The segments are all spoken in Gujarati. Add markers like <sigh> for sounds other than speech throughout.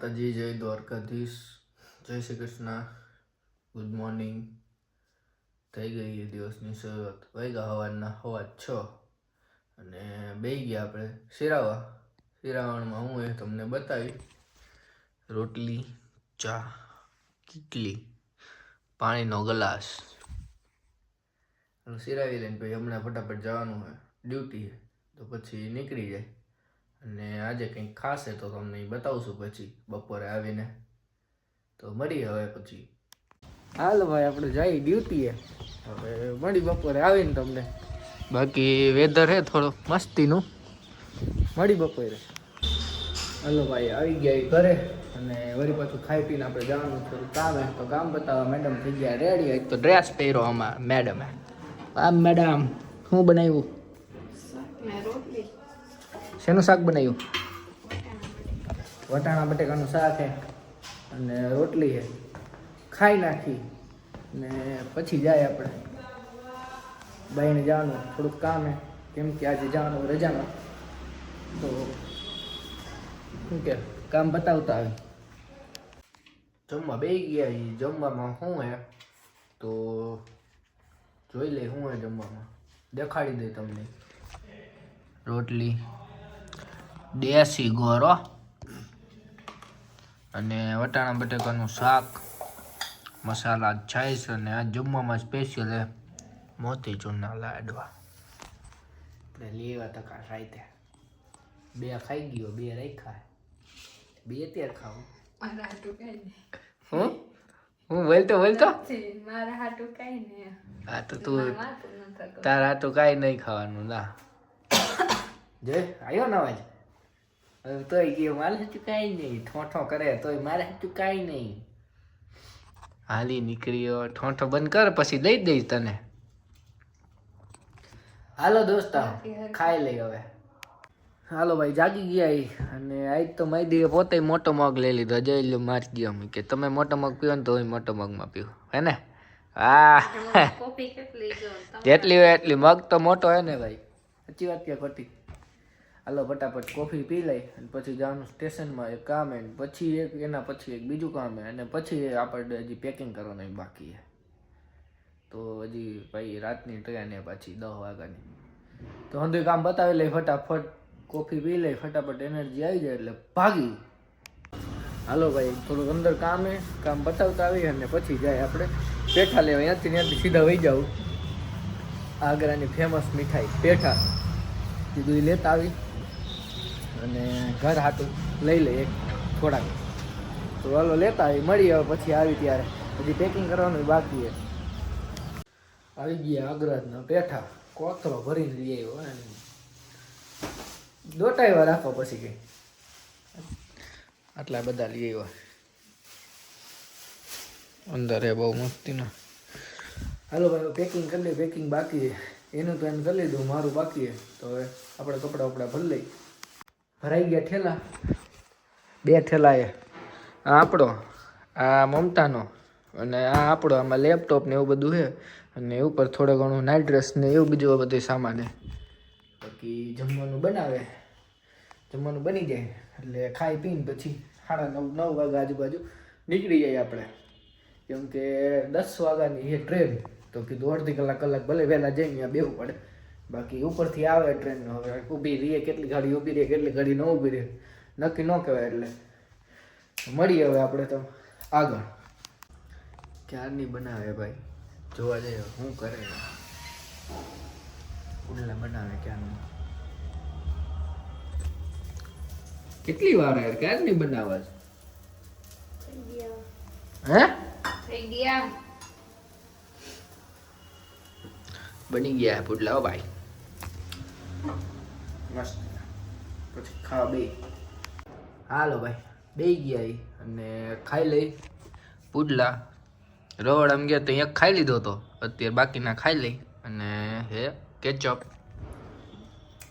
માતાજી, જય દ્વારકાધીશ, જય શ્રી કૃષ્ણ. ગુડ મોર્નિંગ થઈ ગઈ એ દિવસની શરૂઆત. વાગ્યા હવાના હવા છ અને બે ગયા આપણે શિરાવા. શિરાવણમાં હું એ તમને બતાવી. રોટલી, ચા કીટલી પાણીનો ગ્લાસ. શિરાવી લઈને પછી હમણાં ફટાફટ જવાનું હોય. ડ્યુટી તો પછી નીકળી જાય. અને આજે કંઈક ખાશે તો તમને બતાવશું પછી, બપોરે આવીને. તો મળીએ હવે પછી. હાલ ભાઈ, આપણે જઈએ ડ્યુટીએ. હવે મળી બપોરે આવીને તમને. બાકી વેધર હે થોડો મસ્તીનું. મળી બપોરે. હલો ભાઈ, આવી ગયા ઘરે. અને વળી પાછું ખાઈ પીને આપણે જવાનું થોડું કામ હે તો કામ બતાવવા મેડમ થઈ ગયા રેડી એક તો ડ્રેસ પહેર્યો આમાં મેડમે આમ મેડમ શું બનાવ્યું? શેનું શાક બનાવ્યું? વટાણા બટેકાનું શાક છે અને રોટલી છે. ખાઈ નાખી ને પછી જાય આપણે. બાઈને જવાનું, થોડુંક કામ હે કેમ કે આજે જવાનું, રજામાં. તો શું કે, કામ બતાવતા આવે. જમવા બે ગયા એ જમવામાં શું હે? તો જોઈ લે શું હે જમવામાં. દેખાડી દે તમને. રોટલી. દેશી ગોરો અને વટાણા બટેકાનું શાક મસાલા છાઈસ અને આ જમવામાં સ્પેશિયલ એ મોતીચૂરના લાડવા. આપણે લેવા તકા રાઈતે બે ખાઈ ગયો બે રાખ્યા. બે અત્યારે ખાવું. મારા હાટું કઈ હું? હું બોલતો બોલતો મારા હાટું કઈ નહીં. હા તો તું તારા તો કાંઈ નહીં ખાવાનું ના. <coughs> જય આવ્યો ને અવાજ હવે તોય ગયો મારે હજુ કાંઈ નહીં. ઠોઠો કરે તોય મારે હજુ કાંઈ નહીં. હાલી નીકળ્યો ઠોઠો બંધ કર પછી દઈ દઈશ તને. હાલો દોસ્તા ખાઈ લઈ હવે. હાલો ભાઈ જાગી ગયા ઈ. અને આજ તો મારી પોતે મોટો મગ લઈ લીધો. જઈ લો મારી ગયો અમે કે તમે મોટો મગ પીવો ને તો હું મોટો મગમાં પીવું. હે ને? હા <laughs> જેટલી હોય એટલી. મગ તો મોટો હે ને ભાઈ. સાચી વાત કે ખોટી? હાલો, ફટાફટ કોફી પી લઈ અને પછી જવાનું સ્ટેશનમાં એક કામ એને પછી એક, એના પછી એક બીજું કામ હે અને પછી આપણે હજી પેકિંગ કરવાનું બાકી હે. તો હજી ભાઈ રાતની ટ્રેન હે પાછી દસ વાગ્યાની. તો હંધુય કામ બતાવી લઈ, ફટાફટ કોફી પી લઈ, ફટાફટ એનર્જી આવી જાય એટલે ભાગી. હાલો ભાઈ, થોડુંક અંદર કામ હે, કામ બતાવતા આવી અને પછી જાય આપણે. પેઠા લેવા ત્યાંથી ત્યાંથી સીધા વહી જાઉં. આગ્રાની ફેમસ મીઠાઈ, પેઠા. કીધું એ લેતા આવી. અને ઘર હાટું લઈ લઈ એક થોડાક. તો હાલો લેતા આવી મળી હવે પછી આવી ત્યારે. હજી પેકિંગ કરવાનું બાકી છે. આવી ગયા અગ્રજના પેઠા. કોથરો ભરીને લઈ આવ્યો અને વાર રાખો પછી કંઈ. આટલા બધા લઈ આવ્યા. અંદર એ બહુ મસ્તીના. હાલો ભાઈ પેકિંગ કરી લઈએ પેકિંગ બાકી છે. એનું તો એને કરી લીધું, મારું બાકી છે. તો હવે આપણે કપડાં વપડા ભરી લઈ ભરાઈ ગયા ઠેલા. બે ઠેલા એ. આ આપણો, આ મમતાનો અને આ આપણો આમાં લેપટોપ ને એવું બધું છે. અને ઉપર થોડો ઘણું નાઇટ ડ્રેસ ને એવું બીજું બધું સામાન છે. બાકી જમવાનું બનાવે. જમવાનું બની જાય. એટલે ખાઈ પીને પછી સાડા નવ નવ વાગ્યા આજુબાજુ નીકળી જાય આપણે. કેમ કે દસ વાગ્યાની એ ટ્રેન તો કીધું અડધી કલાક કલાક ભલે વહેલા જઈને ત્યાં બેવું પડે. બાકી ઉપરથી આવે ટ્રેન હવે. ઊભી રહીએ કેટલી ગાડી ઊભી રહે કેટલી ગાડી ન ઊભી રહે. નક્કી ન કહેવાય એટલે. મળીએ હવે આપણે તો આગળ. ક્યારની બનાવે ભાઈ? જોવા જઈએ શું કરે? ઉડલા બનાવે ક્યારની? કેટલી વાર યાર ક્યારની બનાવે છે હે? થઈ ગયા બની ગયા પુડલાઓ ભાઈ. મસ્ત. પછી ખાવા બે હાલો ભાઈ બે ગયા અને ખાઈ લઈ. પુડલા રવડ આમ ગયા તો એક ખાઈ લીધો હતો અત્યારે બાકીના ખાઈ લઈ. અને હે કેચઅપ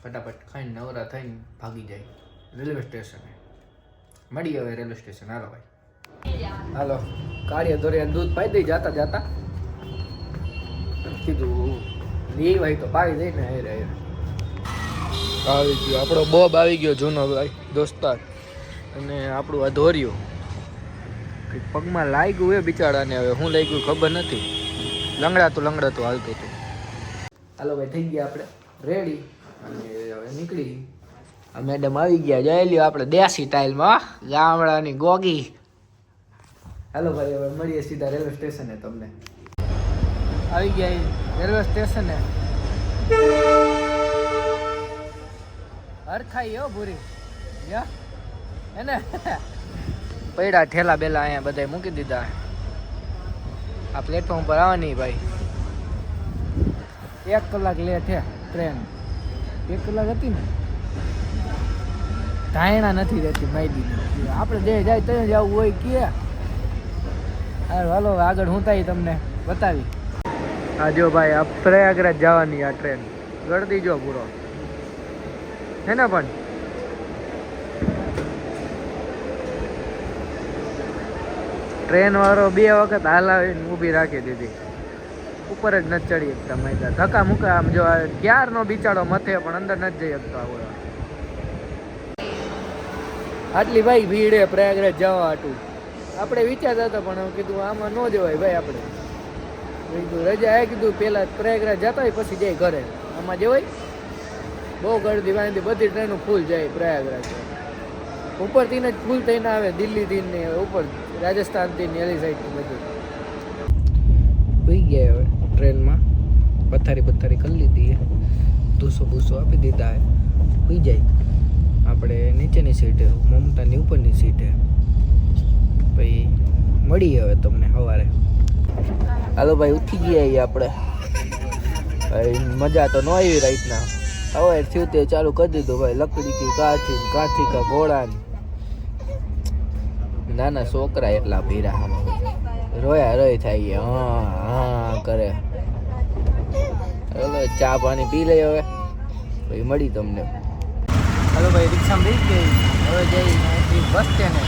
ફટાફટ ખાઈને નવરા થઈને ભાગી જાય. રેલવે સ્ટેશને. મળી હવે રેલવે સ્ટેશન. હાલો ભાઈ. હાલો. કાર્ય દોર્યા દૂધ પાઈ દઈ જાતા જાતા. કીધું લઈ ભાઈ તો પાઈ દઈ ને હેરે હેરે આવી ગયો. આપણો બોબ આવી ગયો, જૂનો ભાઈ, દોસ્તાર. અને આપણું આ ધોર્યું. કંઈક પગમાં લાગ્યું એ બિચારાને હવે શું લાગ્યું ખબર નથી. લંગડાતું લંગડાતું હાલતું હતું. હાલો ભાઈ, થઈ ગયા આપણે. રેડી અને હવે નીકળી. આ મેડમ આવી ગયા જયેલી આપણે દેશી ટાઈલમાં ગામડાની ગોગી. હાલો ભાઈ, હવે મળીએ સીધા રેલવે સ્ટેશને તમને. આવી ગયા રેલવે સ્ટેશને હરખાઈ હો ભૂરી. યા એને <laughs> પૈડા ઠેલા બેલા અહીંયા બધા મૂકી દીધા. આ પ્લેટફોર્મ પર આવવાની ભાઈ. એક કલાક લેટ છે ટ્રેન એક કલાક હતી ને? ધાયણા નથી રહેતી માહિતી આપણે જે જાય ત્યાં જવું હોય કે. હાલો આગળ હું થાય તમને બતાવી. હા જો ભાઈ આ પ્રયાગરાજ જવાની આ ટ્રેન ગળદી જો પૂરો. છે ને પણ? ટ્રેન વાળો બે વખત હાલાવીને ઊભી રાખી દીધી. ઉપર જ નથી ચડી શકતા મહિલા. ધક્કા મુકા આમ જો ક્યારનો બિચારો મથે પણ અંદર નથી જઈ શકતા હોય આટલી ભાઈ ભીડ હે, પ્રયાગરાજ જવા હાટું. આપણે વિચારતા હતા પણ કીધું આમાં ન જવાય ભાઈ આપણે. કીધું, રજા એ કીધું પહેલાં પ્રયાગરાજ જતા હોય પછી જાય ઘરે. આમાં જવાય? બહુ ગળદી વાંધી બધી ટ્રેનો ફૂલ જાય પ્રયાગરાજ. ઉપરથી ને ફૂલ થઈને આવે દિલ્હીથી ને ઉપર, રાજસ્થાનથી ને એલી સાઈડથી બધું. હોઈ ગયા હવે ટ્રેનમાં પથારી પથારી કરી લીધી ધૂસો ભૂસો આપી દીધા હોઈ જાય. આપણે નીચેની સીટે મમતાની ઉપરની સીટે પછી મળીએ હવે તમને સવારે. હાલો ભાઈ, ઉઠી ગયા આપણે. મજા તો ન આવી રાઈતના હવે થયું તે ચાલુ કરી દીધું ભાઈ. લકડી કી કાઠી કાઠી કા ઘોડા નાના છોકરા એટલા ભીરા રોયા રોય થાય હા હા, કરે. હવે ચા પાણી પી લઈ હવે. પછી મળી તમને. હલો ભાઈ, રિક્ષામાં બેસી ગઈ. હવે જઈ બસ સ્ટેન્ડે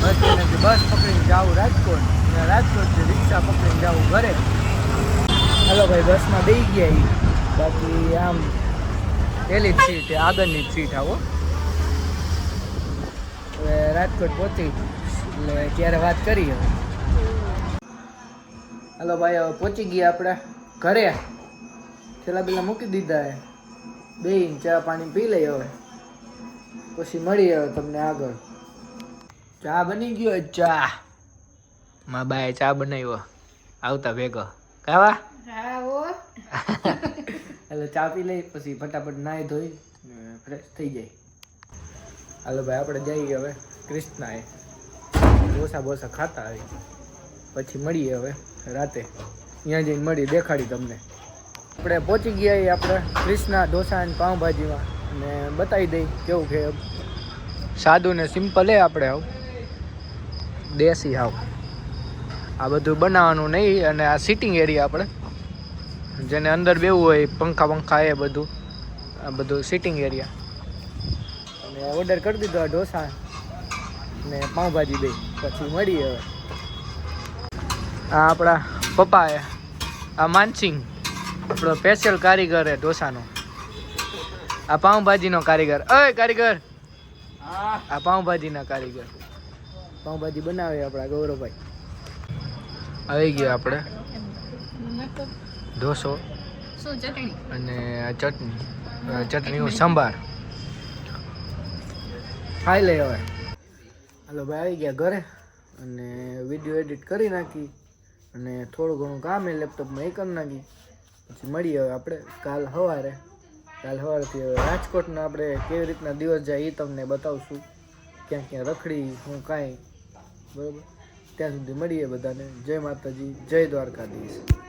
બસ સ્ટેન્ડેથી બસ પકડીને જાઉં રાજકોટ. અને રાજકોટથી રિક્ષા પકડીને જાઉં ઘરે. હલો ભાઈ બસમાં બેસી ગયા. બાકી આમ પેલી જ સીટ આગળની જ સીટ આવો. હવે રાજકોટ પહોંચી એટલે ત્યારે વાત કરી હવે. હાલો ભાઈ હવે પહોંચી ગયા આપણે ઘરે. છેલ્લા પેલા મૂકી દીધા હે બે ચા પાણી પી લઈ હવે. પછી મળી હવે તમને આગળ. ચા બની ગયો ચા. મા બાએ ચા બનાવ્યો. આવતા ભેગો. કાવા <laughs> એટલે ચા પી લઈ, પછી ફટાફટ નાહી ધોઈ ફ્રેશ થઈ જાય. હાલો ભાઈ, આપણે જઈએ હવે ક્રિષ્નાએ ડોસા બોસા ખાતા આવી પછી મળીએ હવે રાતે. ત્યાં જઈને મળી દેખાડી તમને. આપણે પહોંચી ગયા એ આપણે ક્રિષ્ના ઢોસા અને પાઉંભાજીમાં. અને બતાવી દઈ કેવું કે સાદું ને સિમ્પલ એ આપણે આવ. દેશી હાવ. આ બધું બનાવવાનું નહીં, અને આ સિટિંગ એરિયા આપણે જેને અંદર બેવું હોય, પંખા પંખા એ બધું, આ બધું સિટિંગ એરિયા અને ઓર્ડર કરી દીધો આ ઢોસા ને પાઉંભાજી બે. પછી મળીએ હવે. આ આપણા પપ્પાએ, આ માનસિંગ આપણો સ્પેશિયલ કારીગર હે ઢોસાનો. આ પાઉંભાજીનો કારીગર. અય કારીગર! આ પાઉંભાજીના કારીગર. પાઉંભાજી બનાવે આપણા ગૌરવભાઈ. આવી ગયા આપણે. ઢોસો અને આ ચટણી ચટણીનું સંભાર. ખાઈ લઈ હવે. હાલો ભાઈ આવી ગયા ઘરે. અને વીડિયો એડિટ કરી નાખી. અને થોડું ઘણું કામ એ લેપટોપમાં એ કરી નાખી. પછી મળીએ હવે આપણે કાલ સવારે. કાલ સવારથી હવે રાજકોટના આપણે કેવી રીતના દિવસ જાય એ તમને બતાવશું. ક્યાં ક્યાં રખડી હું કાંઈ. બરાબર? ત્યાં સુધી મળીએ બધાને. જય માતાજી જય દ્વારકાધીશ.